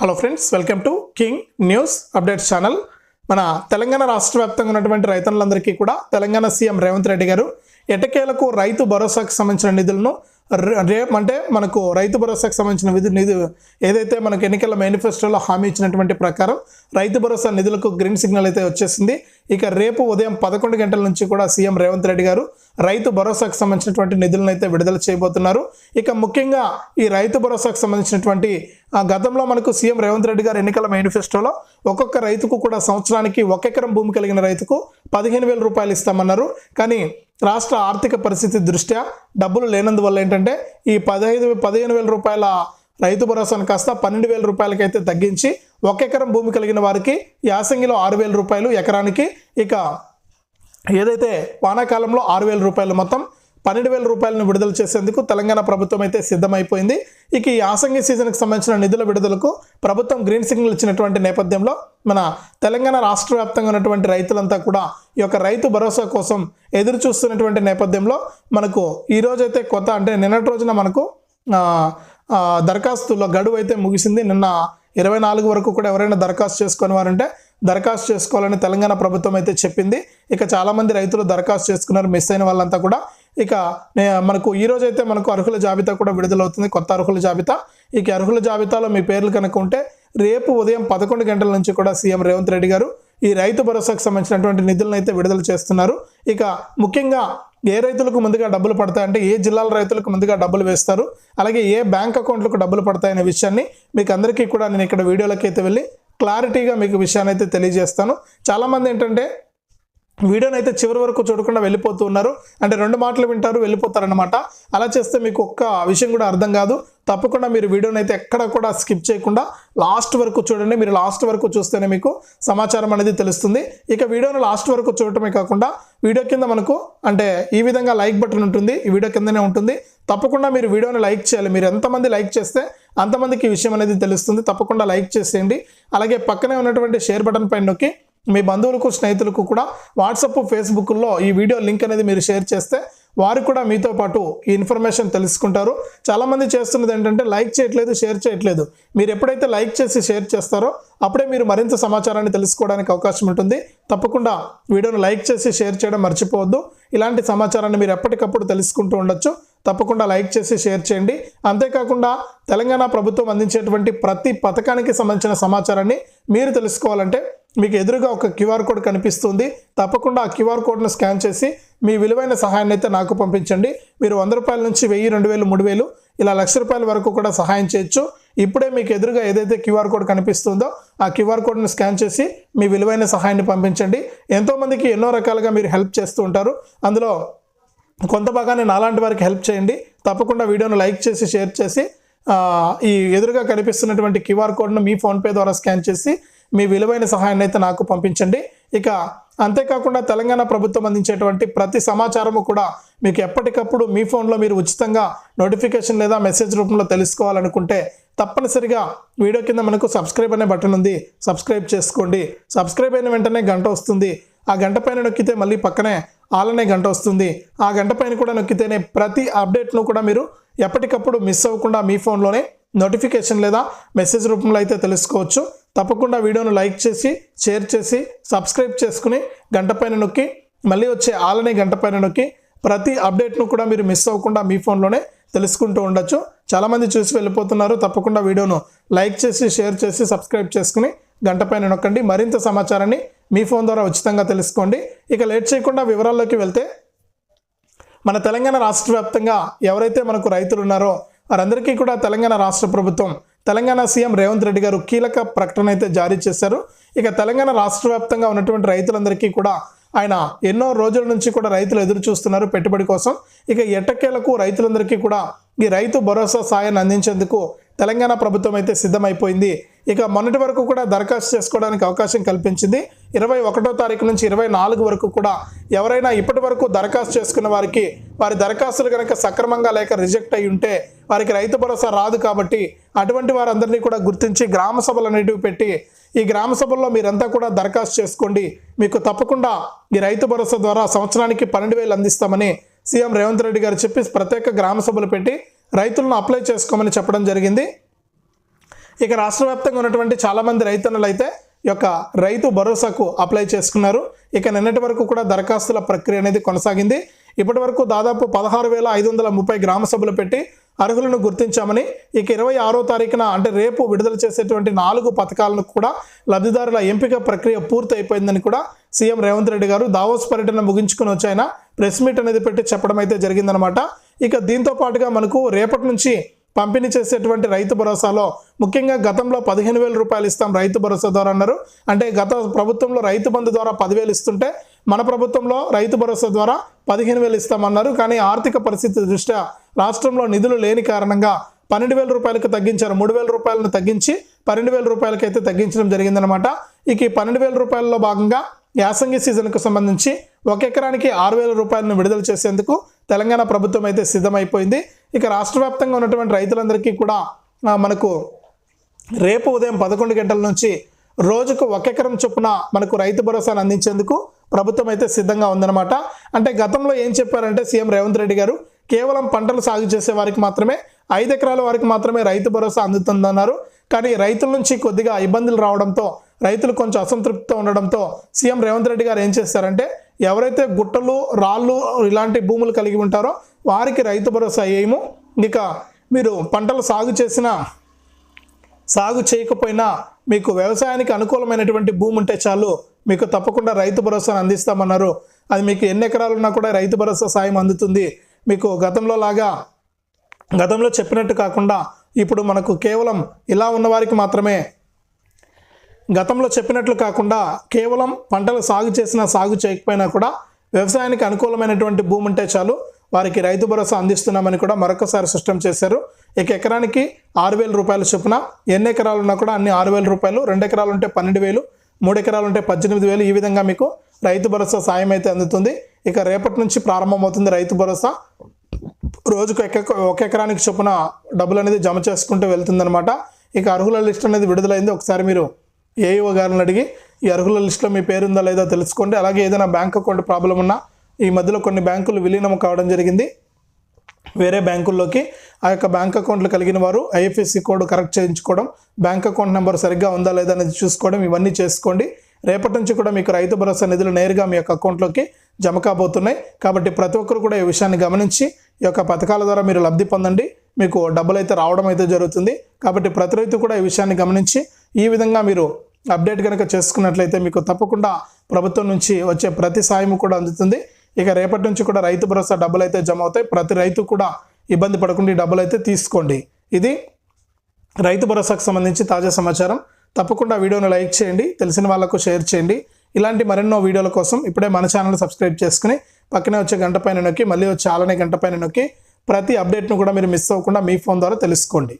Hello friends welcome to king news updates channel మన తెలంగాణ రాష్ట్ర వ్యాప్తంగా ఉన్నటువంటి రైతులందరికీ కూడా తెలంగాణ సీఎం రేవంత్ రెడ్డి గారు ఎటకేలకు రైతు భరోసాకు సంబంధించిన నిధులను రేపు అంటే మనకు రైతు భరోసాకు సంబంధించిన విధి నిధి ఏదైతే మనకు ఎన్నికల మేనిఫెస్టోలో హామీ ఇచ్చినటువంటి ప్రకారం రైతు భరోసా నిధులకు గ్రీన్ సిగ్నల్ అయితే వచ్చేసింది. ఇక రేపు ఉదయం పదకొండు గంటల నుంచి కూడా సీఎం రేవంత్ రెడ్డి గారు రైతు భరోసాకు సంబంధించినటువంటి నిధులను అయితే విడుదల చేయబోతున్నారు. ఇక ముఖ్యంగా ఈ రైతు భరోసాకు సంబంధించినటువంటి ఆ, గతంలో మనకు సీఎం రేవంత్ రెడ్డి గారు ఎన్నికల మేనిఫెస్టోలో ఒక్కొక్క రైతుకు కూడా సంవత్సరానికి ఒక ఎకరం భూమి కలిగిన రైతుకు పదిహేను వేల రూపాయలు ఇస్తామన్నారు. కానీ రాష్ట్ర ఆర్థిక పరిస్థితి దృష్ట్యా డబ్బులు లేనందువల్ల ఏంటంటే ఈ పదహైదు పదిహేను వేల రూపాయల రైతు భరోసాను కాస్త పన్నెండు వేల రూపాయలకైతే తగ్గించి ఒక ఎకరం భూమి కలిగిన వారికి యాసంగిలో ఆరు వేల రూపాయలు ఎకరానికి ఇక ఏదైతే వానాకాలంలో ఆరు వేల రూపాయలు మొత్తం పన్నెండు వేల రూపాయలను విడుదల చేసేందుకు తెలంగాణ ప్రభుత్వం అయితే సిద్ధమైపోయింది. ఇక ఈ ఆసంగి సీజన్కి సంబంధించిన నిధుల విడుదలకు ప్రభుత్వం గ్రీన్ సిగ్నల్ ఇచ్చినటువంటి నేపథ్యంలో మన తెలంగాణ రాష్ట్ర వ్యాప్తంగా ఉన్నటువంటి రైతులంతా కూడా ఈ యొక్క రైతు భరోసా కోసం ఎదురు చూస్తున్నటువంటి నేపథ్యంలో మనకు ఈ రోజైతే కొత్త అంటే నిన్నటి రోజున మనకు ఆ, దరఖాస్తుల గడువు అయితే ముగిసింది. నిన్న ఇరవై నాలుగు వరకు కూడా ఎవరైనా దరఖాస్తు చేసుకుని వారంటే దరఖాస్తు చేసుకోవాలని తెలంగాణ ప్రభుత్వం అయితే చెప్పింది. ఇక చాలామంది రైతులు దరఖాస్తు చేసుకున్నారు. మిస్ అయిన వాళ్ళంతా కూడా ఇక మనకు ఈ రోజు అయితే మనకు అర్హుల జాబితా కూడా విడుదలవుతుంది. కొత్త అర్హుల జాబితా. ఇక అర్హుల జాబితాలో మీ పేర్లు కనుక ఉంటే రేపు ఉదయం పదకొండు గంటల నుంచి కూడా సీఎం రేవంత్ రెడ్డి గారు ఈ రైతు భరోసాకు సంబంధించినటువంటి నిధులను అయితే విడుదల చేస్తున్నారు. ఇక ముఖ్యంగా ఏ రైతులకు ముందుగా డబ్బులు పడతాయంటే ఏ జిల్లాల రైతులకు ముందుగా డబ్బులు వేస్తారు అలాగే ఏ బ్యాంక్ అకౌంట్లకు డబ్బులు పడతాయనే విషయాన్ని మీకు అందరికీ కూడా నేను ఇక్కడ వీడియోలకి అయితే వెళ్ళి క్లారిటీగా మీకు విషయాన్ని అయితే తెలియజేస్తాను. చాలామంది ఏంటంటే వీడియోని అయితే చివరి వరకు చూడకుండా వెళ్ళిపోతూ ఉన్నారు. అంటే రెండు మాటలు వింటారు వెళ్ళిపోతారనమాట అలా చేస్తే మీకు ఒక్క విషయం కూడా అర్థం కాదు. తప్పకుండా మీరు వీడియోని అయితే ఎక్కడ కూడా స్కిప్ చేయకుండా లాస్ట్ వరకు చూడండి. మీరు లాస్ట్ వరకు చూస్తేనే మీకు సమాచారం అనేది తెలుస్తుంది. ఇక వీడియోని లాస్ట్ వరకు చూడటమే కాకుండా వీడియో కింద మనకు అంటే ఈ విధంగా లైక్ బటన్ ఉంటుంది. ఈ వీడియో కిందనే ఉంటుంది. తప్పకుండా మీరు వీడియోని లైక్ చేయాలి. మీరు ఎంతమంది లైక్ చేస్తే అంతమందికి ఈ విషయం అనేది తెలుస్తుంది. తప్పకుండా లైక్ చేసేయండి. అలాగే పక్కనే ఉన్నటువంటి షేర్ బటన్ పైన నొక్కి మీ బంధువులకు స్నేహితులకు కూడా వాట్సప్ ఫేస్బుక్లో ఈ వీడియో లింక్ అనేది మీరు షేర్ చేస్తే వారు కూడా మీతో పాటు ఈ ఇన్ఫర్మేషన్ తెలుసుకుంటారు. చాలామంది చేస్తున్నది ఏంటంటే లైక్ చేయట్లేదు షేర్ చేయట్లేదు. మీరు ఎప్పుడైతే లైక్ చేసి షేర్ చేస్తారో అప్పుడే మీరు మరింత సమాచారాన్ని తెలుసుకోవడానికి అవకాశం ఉంటుంది. తప్పకుండా వీడియోను లైక్ చేసి షేర్ చేయడం మర్చిపోవద్దు. ఇలాంటి సమాచారాన్ని మీరు ఎప్పటికప్పుడు తెలుసుకుంటూ ఉండొచ్చు. తప్పకుండా లైక్ చేసి షేర్ చేయండి. అంతేకాకుండా తెలంగాణ ప్రభుత్వం అందించేటువంటి ప్రతి పథకానికి సంబంధించిన సమాచారాన్ని మీరు తెలుసుకోవాలంటే మీకు ఎదురుగా ఒక క్యూఆర్ కోడ్ కనిపిస్తుంది. తప్పకుండా ఆ క్యూఆర్ కోడ్ను స్కాన్ చేసి మీ విలువైన సహాయాన్ని అయితే నాకు పంపించండి. మీరు వంద రూపాయల నుంచి వెయ్యి రెండు వేలు మూడు వేలు ఇలా లక్ష రూపాయల వరకు కూడా సహాయం చేయొచ్చు. ఇప్పుడే మీకు ఎదురుగా ఏదైతే క్యూఆర్ కోడ్ కనిపిస్తుందో ఆ క్యూఆర్ కోడ్ను స్కాన్ చేసి మీ విలువైన సహాయాన్ని పంపించండి. ఎంతోమందికి ఎన్నో రకాలుగా మీరు హెల్ప్ చేస్తూ ఉంటారు. అందులో కొంత భాగాన్ని నాలాంటి వారికి హెల్ప్ చేయండి. తప్పకుండా వీడియోను లైక్ చేసి షేర్ చేసి ఈ ఎదురుగా కనిపిస్తున్నటువంటి క్యూఆర్ కోడ్ను మీ ఫోన్పే ద్వారా స్కాన్ చేసి మీ విలువైన సహాయాన్ని అయితే నాకు పంపించండి. ఇక అంతేకాకుండా తెలంగాణ ప్రభుత్వం అందించేటువంటి ప్రతి సమాచారము కూడా మీకు ఎప్పటికప్పుడు మీ ఫోన్లో మీరు ఉచితంగా నోటిఫికేషన్ లేదా మెసేజ్ రూపంలో తెలుసుకోవాలనుకుంటే తప్పనిసరిగా వీడియో కింద మనకు సబ్స్క్రైబ్ అనే బటన్ ఉంది. సబ్స్క్రైబ్ చేసుకోండి. సబ్స్క్రైబ్ అయిన వెంటనే గంట వస్తుంది. ఆ గంట పైన నొక్కితే మళ్ళీ పక్కనే ఆలనే గంట వస్తుంది. ఆ గంట పైన కూడా నొక్కితేనే ప్రతి అప్డేట్ను కూడా మీరు ఎప్పటికప్పుడు మిస్ అవ్వకుండా మీ ఫోన్లోనే నోటిఫికేషన్ లేదా మెసేజ్ రూపంలో అయితే తెలుసుకోవచ్చు. తప్పకుండా వీడియోను లైక్ చేసి షేర్ చేసి సబ్స్క్రైబ్ చేసుకుని గంట పైన నొక్కి మళ్ళీ వచ్చే ఆలనే గంట పైన నొక్కి ప్రతి అప్డేట్ను కూడా మీరు మిస్ అవ్వకుండా మీ ఫోన్లోనే తెలుసుకుంటూ ఉండొచ్చు. చాలామంది చూసి వెళ్ళిపోతున్నారు. తప్పకుండా వీడియోను లైక్ చేసి షేర్ చేసి సబ్స్క్రైబ్ చేసుకుని గంట పైన నొక్కండి. మరింత సమాచారాన్ని మీ ఫోన్ ద్వారా ఉచితంగా తెలుసుకోండి. ఇక లేట్ చేయకుండా వివరాల్లోకి వెళ్తే మన తెలంగాణ రాష్ట్ర వ్యాప్తంగా ఎవరైతే మనకు రైతులు ఉన్నారో వారందరికీ కూడా తెలంగాణ రాష్ట్ర ప్రభుత్వం తెలంగాణ సీఎం రేవంత్ రెడ్డి గారు కీలక ప్రకటన అయితే జారీ చేశారు. ఇక తెలంగాణ రాష్ట్ర వ్యాప్తంగా ఉన్నటువంటి రైతులందరికీ కూడా ఆయన ఎన్నో రోజుల నుంచి కూడా రైతులు ఎదురు చూస్తున్నారు పెట్టుబడి కోసం. ఇక ఎట్టకేలకు రైతులందరికీ కూడా ఈ రైతు భరోసా సాయాన్ని అందించేందుకు తెలంగాణ ప్రభుత్వం అయితే సిద్ధమైపోయింది. ఇక మొన్నటి వరకు కూడా దరఖాస్తు చేసుకోవడానికి అవకాశం కల్పించింది. ఇరవై ఒకటో తారీఖు నుంచి ఇరవై నాలుగు వరకు కూడా ఎవరైనా ఇప్పటి వరకు దరఖాస్తు చేసుకున్న వారికి వారి దరఖాస్తులు కనుక సక్రమంగా లేక రిజెక్ట్ అయి ఉంటే వారికి రైతు భరోసా రాదు కాబట్టి అటువంటి వారందరినీ కూడా గుర్తించి గ్రామ సభలు అనేటివి పెట్టి ఈ గ్రామ సభల్లో మీరంతా కూడా దరఖాస్తు చేసుకోండి. మీకు తప్పకుండా ఈ రైతు భరోసా ద్వారా సంవత్సరానికి పన్నెండు వేలు అందిస్తామని సీఎం రేవంత్ రెడ్డి గారు చెప్పి ప్రత్యేక గ్రామ సభలు పెట్టి రైతులను అప్లై చేసుకోమని చెప్పడం జరిగింది. ఇక రాష్ట్ర వ్యాప్తంగా ఉన్నటువంటి చాలామంది రైతన్నలు అయితే ఈ యొక్క రైతు భరోసాకు అప్లై చేసుకున్నారు. ఇక నిన్నటి వరకు కూడా దరఖాస్తుల ప్రక్రియ అనేది కొనసాగింది. ఇప్పటి వరకు దాదాపు పదహారు వేల ఐదు వందల ముప్పై గ్రామ సభలు పెట్టి అర్హులను గుర్తించామని ఇక ఇరవై ఆరో తారీఖున అంటే రేపు విడుదల చేసేటువంటి నాలుగు పథకాలను కూడా లబ్ధిదారుల ఎంపిక ప్రక్రియ పూర్తి అయిపోయిందని కూడా సీఎం రేవంత్ రెడ్డి గారు దావోస్ పర్యటన ముగించుకుని వచ్చాయన ప్రెస్ మీట్ అనేది పెట్టి చెప్పడం అయితే జరిగిందనమాట. ఇక దీంతో పాటుగా మనకు రేపటి నుంచి పంపిణీ చేసేటువంటి రైతు భరోసాలో ముఖ్యంగా గతంలో పదిహేను వేల రూపాయలు ఇస్తాం రైతు భరోసా ద్వారా అన్నారు. అంటే గత ప్రభుత్వంలో రైతు బంధు ద్వారా పదివేలు ఇస్తుంటే మన ప్రభుత్వంలో రైతు భరోసా ద్వారా పదిహేను వేలు ఇస్తామన్నారు. కానీ ఆర్థిక పరిస్థితి దృష్ట్యా రాష్ట్రంలో నిధులు లేని కారణంగా పన్నెండు వేల రూపాయలకు తగ్గించారు. మూడు వేల రూపాయలను తగ్గించి పన్నెండు వేల రూపాయలకైతే అయితే తగ్గించడం జరిగిందనమాట ఇక ఈ పన్నెండు వేల రూపాయలలో భాగంగా యాసంగి సీజన్కు సంబంధించి ఒక ఎకరానికి ఆరు వేల రూపాయలను విడుదల చేసేందుకు తెలంగాణ ప్రభుత్వం అయితే సిద్ధమైపోయింది. ఇక రాష్ట్ర వ్యాప్తంగా ఉన్నటువంటి రైతులందరికీ కూడా మనకు రేపు ఉదయం పదకొండు గంటల నుంచి రోజుకు ఒక ఎకరం చొప్పున మనకు రైతు భరోసాను అందించేందుకు ప్రభుత్వం అయితే సిద్ధంగా ఉందన్నమాట. అంటే గతంలో ఏం చెప్పారంటే సీఎం రేవంత్ రెడ్డి గారు కేవలం పంటలు సాగు చేసే వారికి మాత్రమే ఐదు ఎకరాల వారికి మాత్రమే రైతు భరోసా అందుతుందన్నారు. కానీ రైతుల నుంచి కొద్దిగా ఇబ్బందులు రావడంతో రైతులు కొంచెం అసంతృప్తితో ఉండడంతో సీఎం రేవంత్ రెడ్డి గారు ఏం చేస్తారంటే ఎవరైతే గుట్టలు రాళ్ళు ఇలాంటి భూములు కలిగి ఉంటారో వారికి రైతు భరోసా ఏము ఇక మీరు పంటలు సాగు చేసిన సాగు చేయకపోయినా మీకు వ్యవసాయానికి అనుకూలమైనటువంటి భూమి ఉంటే చాలు మీకు తప్పకుండా రైతు భరోసాను అందిస్తామన్నారు. అది మీకు ఎన్ని ఎకరాలు ఉన్నా కూడా రైతు భరోసా సాయం అందుతుంది. మీకు గతంలో లాగా గతంలో చెప్పినట్టు కాకుండా ఇప్పుడు మనకు కేవలం ఇలా ఉన్నవారికి మాత్రమే. గతంలో చెప్పినట్లు కాకుండా కేవలం పంటలు సాగు చేసినా సాగు చేయకపోయినా కూడా వ్యవసాయానికి అనుకూలమైనటువంటి భూమి ఉంటే చాలు వారికి రైతు భరోసా అందిస్తున్నామని కూడా మరొకసారి స్పష్టం చేశారు. ఇక ఎకరానికి ఆరు వేల రూపాయలు చొప్పున ఎన్ని ఎకరాలు ఉన్నా కూడా అన్ని ఆరు వేల రూపాయలు రెండు ఎకరాలు ఉంటే పన్నెండు వేలు మూడు ఎకరాలు ఉంటే పద్దెనిమిది వేలు ఈ విధంగా మీకు రైతు భరోసా సాయం అయితే అందుతుంది. ఇక రేపటి నుంచి ప్రారంభమవుతుంది రైతు భరోసా. రోజుకు ఒక ఎకరానికి చొప్పున డబ్బులు అనేది జమ చేసుకుంటూ వెళ్తుందనమాట ఇక అర్హుల లిస్ట్ అనేది విడుదలైంది. ఒకసారి మీరు ఏఈఓ గారిని అడిగి ఈ అర్హుల లిస్టులో మీ పేరు ఉందా లేదా తెలుసుకోండి. అలాగే ఏదైనా బ్యాంక్ అకౌంట్ ప్రాబ్లం ఉన్నా ఈ మధ్యలో కొన్ని బ్యాంకులు విలీనం కావడం జరిగింది. వేరే బ్యాంకుల్లోకి ఆ యొక్క బ్యాంక్ అకౌంట్లు కలిగిన వారు ఐఎఫ్ఎస్సి కోడ్ కరెక్ట్ చేయించుకోవడం బ్యాంక్ అకౌంట్ నెంబర్ సరిగ్గా ఉందా లేదా అనేది చూసుకోవడం ఇవన్నీ చేసుకోండి. రేపటి నుంచి కూడా మీకు రైతు భరోసా నిధులు నేరుగా మీ యొక్క అకౌంట్లోకి జమ కాబోతున్నాయి. కాబట్టి ప్రతి ఒక్కరు కూడా ఈ విషయాన్ని గమనించి ఈ యొక్క పథకాల ద్వారా మీరు లబ్ధి పొందండి. మీకు డబ్బులు అయితే రావడం అయితే జరుగుతుంది. కాబట్టి ప్రతి రైతు కూడా ఈ విషయాన్ని గమనించి ఈ విధంగా మీరు అప్డేట్ కనుక చేసుకున్నట్లయితే మీకు తప్పకుండా ప్రభుత్వం నుంచి వచ్చే ప్రతి సాయం కూడా అందుతుంది. ఇక రేపటి నుంచి కూడా రైతు భరోసా డబ్బులు అయితే జమ అవుతాయి. ప్రతి రైతు కూడా ఇబ్బంది పడకుండా ఈ డబ్బులు అయితే తీసుకోండి. ఇది రైతు భరోసాకు సంబంధించి తాజా సమాచారం. తప్పకుండా వీడియోను లైక్ చేయండి తెలిసిన వాళ్ళకు షేర్ చేయండి. ఇలాంటి మరెన్నో వీడియోల కోసం ఇప్పుడే మన ఛానల్ సబ్స్క్రైబ్ చేసుకుని పక్కనే వచ్చే గంట పైన నొక్కి మళ్ళీ వచ్చే ఆలనే గంట పైన నొక్కి ప్రతి అప్డేట్ను కూడా మీరు మిస్ అవ్వకుండా మీ ఫోన్ ద్వారా తెలుసుకోండి.